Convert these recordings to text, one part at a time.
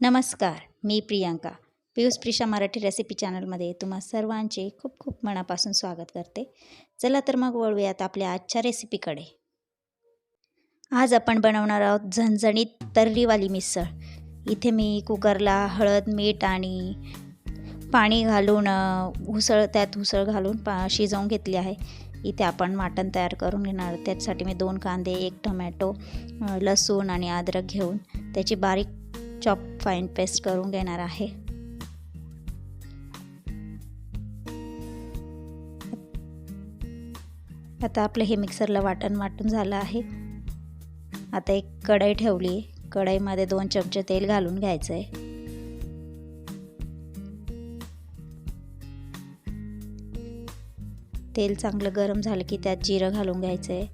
नमस्कार मी प्रियांका. पियुष प्रिशा मराठी रेसिपी चॅनलमध्ये तुम्हा सर्वांचे खूप खूप मनापासून स्वागत करते. चला तर मग वळूयात आपल्या आजच्या रेसिपीकडे आज आपण बनवणार आहोत झणझणीत तर्रीवाली मिसळ. इथे मी कुकरला हळद मीठ आणि पाणी घालून उसळ त्यात उसळ घालून पा शिजवून घेतली आहे. इथे आपण माटण तयार करून घेणार. त्यासाठी मी दोन कांदे एक टोमॅटो लसूण आणि अद्रक घेऊन त्याची बारीक चॉप फाईन पेस्ट करून घेणार आहे. आता आपलं हे मिक्सरला वाटण वाटून झालं आहे. आता एक कढई ठेवली कढईमध्ये दोन चमचे तेल घालून घ्यायचं आहे. तेल चांगलं गरम झालं की त्यात जिरं घालून घ्यायचं आहे.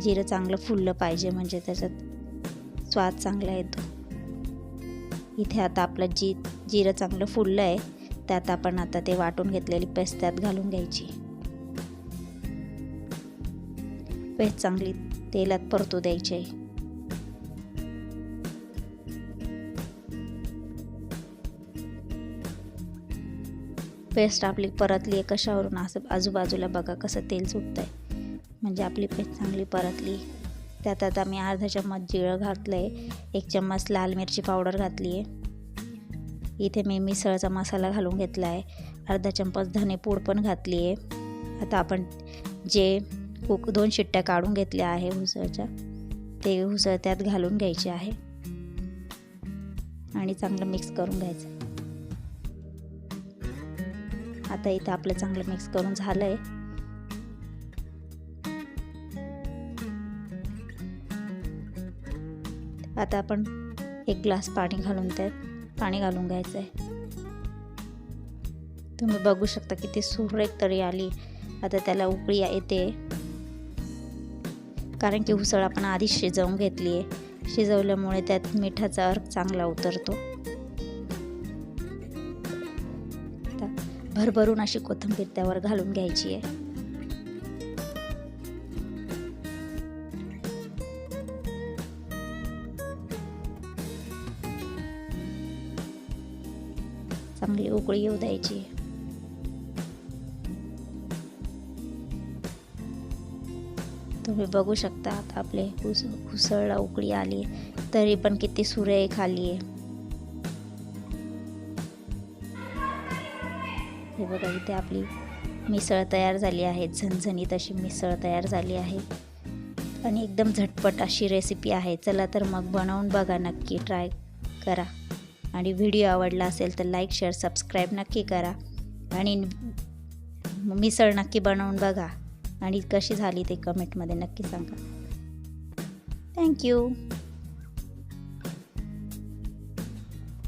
जिरं चांगलं फुललं पाहिजे म्हणजे त्याच्यात स्वाद चांगला येतो. इथे आता आपलं जी जिरं चांगलं फुललं आहे त्यात आपण आता ते वाटून घेतलेली पेस्ट त्यात घालून घ्यायची. पेस्ट चांगली तेलात परतू द्यायची. आहे पेस्ट आपली परतली आहे कशावरून? असं आजूबाजूला बघा कसं तेल सुटतं आहे म्हणजे आपली पेस्ट चांगली परतली. त्यात आता मी अर्धा चम्मच जिळं घातलं आहे एक चम्मच लाल मिरची पावडर घातली आहे इथे मी मिसळचा मसाला घालून घेतला आहे अर्धा चम्मच धनेपूड पण घातली आहे आता आपण जे कुक दोन शिट्ट्या काढून घेतल्या आहे उसळच्या ते उसळ त्यात घालून घ्यायचे आहे. आणि चांगलं मिक्स करून घ्यायचं. आता इथं आपलं चांगलं मिक्स करून झालं आहे आता आपण एक ग्लास पाणी घालून त्यात पाणी घालून घ्यायचं आहे. तुम्ही बघू शकता किती सुरेख तरी आली. आता त्याला उकळी येते. कारण की उसळ आपण आधी शिजवून घेतली आहे. शिजवल्यामुळे त्यात मिठाचा अर्क चांगला उतरतो. भरभरून अशी कोथिंबीर त्यावर घालून घ्यायची आहे. चांगली उकळी येऊ द्यायची. तुम्ही बघू शकता आता आपले हुस हुसळला उकळी आली तरी पण किती सुरे खाली आहे. हे बघा इथे आपली मिसळ तयार झाली आहे झणझणीत अशी मिसळ तयार झाली आहे. आणि एकदम झटपट अशी रेसिपी आहे. चला तर मग बनवून बघा नक्की ट्राय करा. आणि व्हिडिओ आवडला असेल तर लाईक शेअर सबस्क्राईब नक्की करा. आणि मिसळ नक्की बनवून बघा. आणि कशी झाली ते कमेंटमध्ये नक्की सांगा. थँक्यू